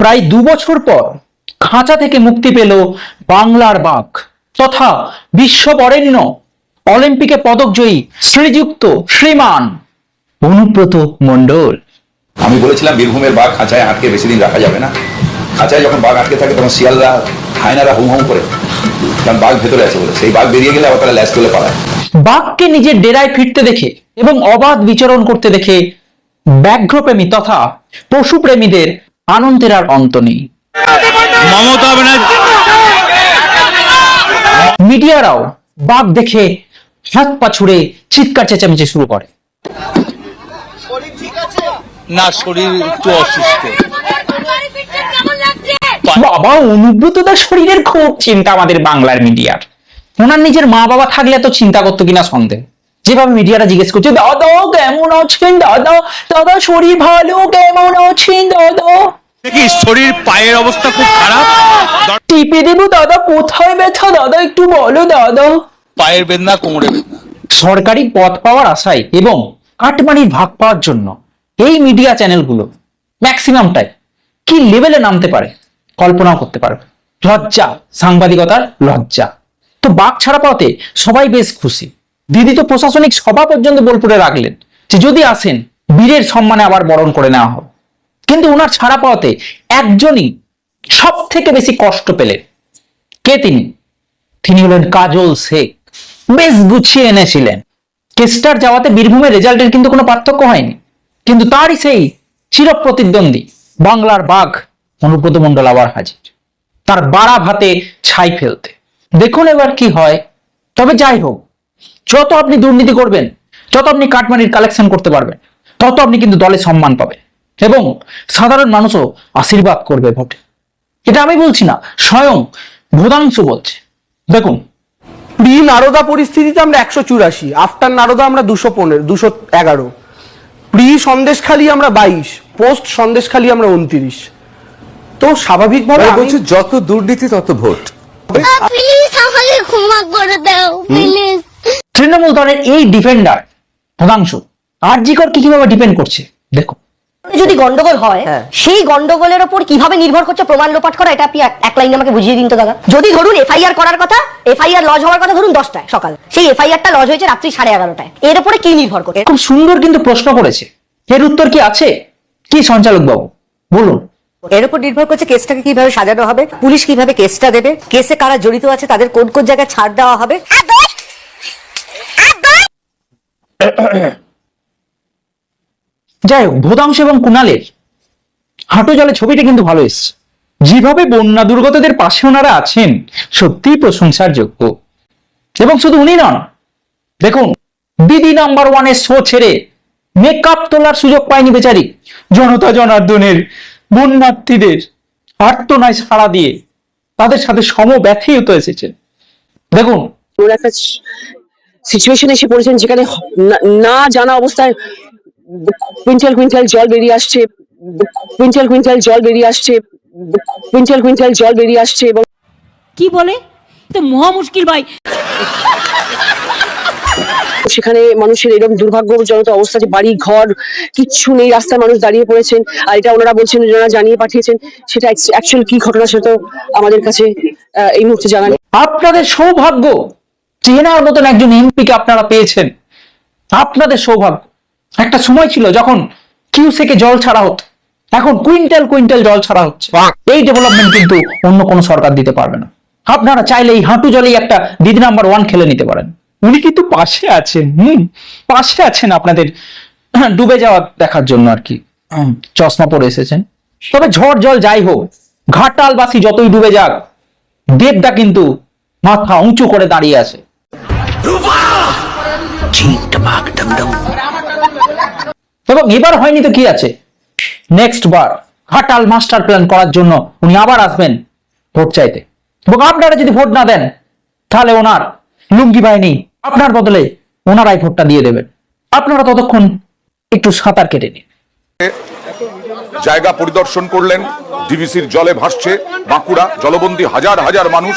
প্রায় দু বছর পর খাঁচা থেকে মুক্তি পেল বাংলার বাঘ তথা বিশ্ব বরেণ্য অলিম্পিকে পদকজয়ী শ্রীযুক্ত শ্রীমান অনুব্রত মণ্ডল। আমি বলেছিলাম বীরভূমের বাঘ খাঁচায় আটকে বেশি দিন রাখা যাবে না। খাঁচায় যখন বাঘ আটকে থাকে তখন শিয়ালরা হায়নারা হুম হুম করে। কারণ বাঘ ভেতরে আছে বলে। সেই বাঘ বেরিয়ে গেলে আবার তারা ল্যাস তুলে পালায়। বাঘকে নিজের ডেরায় ফিরতে দেখে এবং অবাধ বিচরণ করতে দেখে ব্যাঘ্রপ্রেমী তথা পশুপ্রেমীদের আনন্দের আর অন্ত নেই। মমতা মিডিয়ারাও বাঘ দেখে হাত পা ছুড়ে চিৎকার চেঁচামেচি শুরু করে। না শরীর একটু অসুস্থ। বাড়ি ফিরছেন কেমন লাগছে বাবা অনুব্রতদার শরীরের খুব চিন্তা আমাদের বাংলার মিডিয়ার। ওনার নিজের মা বাবা থাকলে এত চিন্তা করতো কিনা সন্দেহ। যেভাবে মিডিয়ারা জিজ্ঞেস করছে দাদা কেমন আছেন? দাদা দাদা শরীর ভালো? কেমন আছেন? দাদা? দেখি শরীর পায়ের অবস্থা খুব খারাপ। টিপে দেবো দাদা কোথায় ব্যথা? দাদা একটু বলো দাদা। পায়ের বেদনা কোমরে বেদনা। সরকারি পদ পাওয়ার আশায় এবং কাটমানির ভাগ পাওয়ার জন্য এই মিডিয়া চ্যানেলগুলো ম্যাক্সিমামটাই কি লেভেলে নামতে পারে কল্পনাও করতে পারবে লজ্জা সাংবাদিকতার লজ্জা। তো বাঘ ছাড়া পাওয়াতে সবাই বেশ খুশি। দিদি তো প্রশাসনিক সভা পর্যন্ত বোলপুরে রাখলেন। যে যদি আসেন বীরের সম্মানে আবার বরণ করে নেওয়া হবে। কিন্তু ওনার ছাড়া পাওয়াতে একজনই সব থেকে বেশি কষ্ট পেলেন। কে তিনি? তিনি হলেন কাজল শেখ। বেশ গুছিয়ে এনেছিলেন। কেস্টার যাওয়াতে বীরভূমের রেজাল্টের কিন্তু কোনো পার্থক্য হয়নি। কিন্তু তারই সেই চিরপ্রতিদ্বন্দ্বী বাংলার বাঘ অনুব্রত মণ্ডল আবার হাজির। তার বাড়া ভাতে ছাই ফেলতে। দেখুন এবার কি হয়। তবে যাই হোক, যত আপনি দুর্নীতি করবেন, যত আপনি কাটমানির কালেকশন করতে পারবেন, তত আপনি কিন্তু দলে সম্মান পাবেন। এবং সাধারণ মানুষও আশীর্বাদ করবে ভোটে এটা আমি বলছি না স্বয়ং ভূতাংশু বলছে। দেখুন প্রি নারদা পরিস্থিতিতে আমরা একশো চুরাশি আফটার নারদা আমরা দুশো পনেরো দুশো এগারো। প্রি সন্দেশখালি আমরা বাইশ পোস্ট সন্দেশখালি আমরা উনত্রিশ। তো স্বাভাবিকভাবে আমি- যত দুর্নীতি তত ভোট। প্লিজ আমাকে ক্ষমা করে দাও প্লিজ তৃণমূল দলের এই ডিফেন্ডার ভূতাংশু আরজিকর কি কীভাবে ডিপেন্ড করছে? দেখো যদি গন্ডগোল হয় সেই গন্ডগোলের ওপর কীভাবে নির্ভর করছে প্রমাণ লোপাট করা এটা আপনি এক- এক লাইনে আমাকে বুঝিয়ে দিন তো দাদা। যদি ধরুন এফআইআর করার কথা এফআইআর লজ হওয়ার কথা ধরুন দশটায় সকাল। সেই এফআইআরটা লজ হয়েছে রাত্রি সাড়ে এগারোটায়। এর উপরে কি নির্ভর করে খুব সুন্দর কিন্তু প্রশ্ন করেছে। এর উত্তর কি আছে? কি সঞ্চালক বাবু? বলুন। এর উপর নির্ভর করছে কেসটাকে কীভাবে সাজানো হবে পুলিশ কীভাবে কেসটা দেবে কেসে কারা জড়িত আছে তাদের কোন কোন জায়গায় ছাড় দেওয়া হবে। যাই হোক, ভূতাংশ এবং কুণালের হাঁটু জলে ছবিটা কিন্তু ভালো এসছে। যেভাবে বন্যা দুর্গতদের পাশে ওনারা আছেন, সত্যিই প্রশংসার যোগ্য এবং শুধু উনি নন, দেখুন দিদি নাম্বার ওয়ানের শো ছেড়ে মেকআপ তোলার সুযোগ পায়নি বেচারি। জনতা জনার্দনের বন্যার্থীদের আর্তনায় সাড়া দিয়ে তাদের সাথে সমব্যথিত এসেছেন দেখুন। সিচুয়েশন এসে পড়েছেন যেখানে না জানা অবস্থায় কুইন্টাল কুইন্টাল জল বেরিয়ে আসছে কুইন্টাল কুইন্টাল জল বেরিয়ে আসছে কুইন্টাল কুইন্টাল জল বেরিয়ে আসছে এবং কি বলে? তো মহা মুশকিল ভাই। সেখানে মানুষের এরকম দুর্ভাগ্যজনক অবস্থা যে বাড়ি ঘর কিচ্ছু নেই রাস্তায় মানুষ দাঁড়িয়ে পড়েছেন। আর এটা ওনারা বলছেন ওনারা জানিয়ে পাঠিয়েছেন। সেটা অ্যাকচুয়াল কি ঘটনা সেটা তো আমাদের কাছে আহ, এই মুহূর্তে জানা নেই। আপনাদের সৌভাগ্য চেনার মতন একজন এমপিকে আপনারা পেয়েছেন। আপনাদের সৌভাগ্য। একটা সময় ছিল যখন কিউসেকে জল ছাড়া হতো। এখন কুইন্টাল কুইন্টাল জল ছাড়া হচ্ছে। এই ডেভেলপমেন্ট কিন্তু অন্য কোনো সরকার দিতে পারবে না। আপনারা চাইলে এই হাঁটু জলেই একটা দিদি নাম্বার ওয়ান খেলে নিতে পারেন। উনি কিন্তু পাশে আছেন হুম পাশে আছেন আপনাদের ডুবে যাওয়া দেখার জন্য আর কি। চশমা পরে এসেছেন। তবে ঝড় জল যাই হোক ঘাটালবাসী যতই ডুবে যাক দেবদা কিন্তু মাথা উঁচু করে দাঁড়িয়ে আছে। এবং এবার হয়নি তো কি আছে? নেক্সট বার ঘাটাল মাস্টার প্ল্যান করার জন্য উনি আবার আসবেন ভোট চাইতে। এবং আপনারা যদি ভোট না দেন, তাহলে ওনার লুঙ্গি বাহিনী আপনার বদলে ওনারাই ভোটটা দিয়ে দেবেন। আপনারা ততক্ষণ একটু সাঁতার কেটে নিন। জায়গা পরিদর্শন করলেন ডিভিসির জলে ভাসছে, বাঁকুড়া জলবন্দী হাজার হাজার মানুষ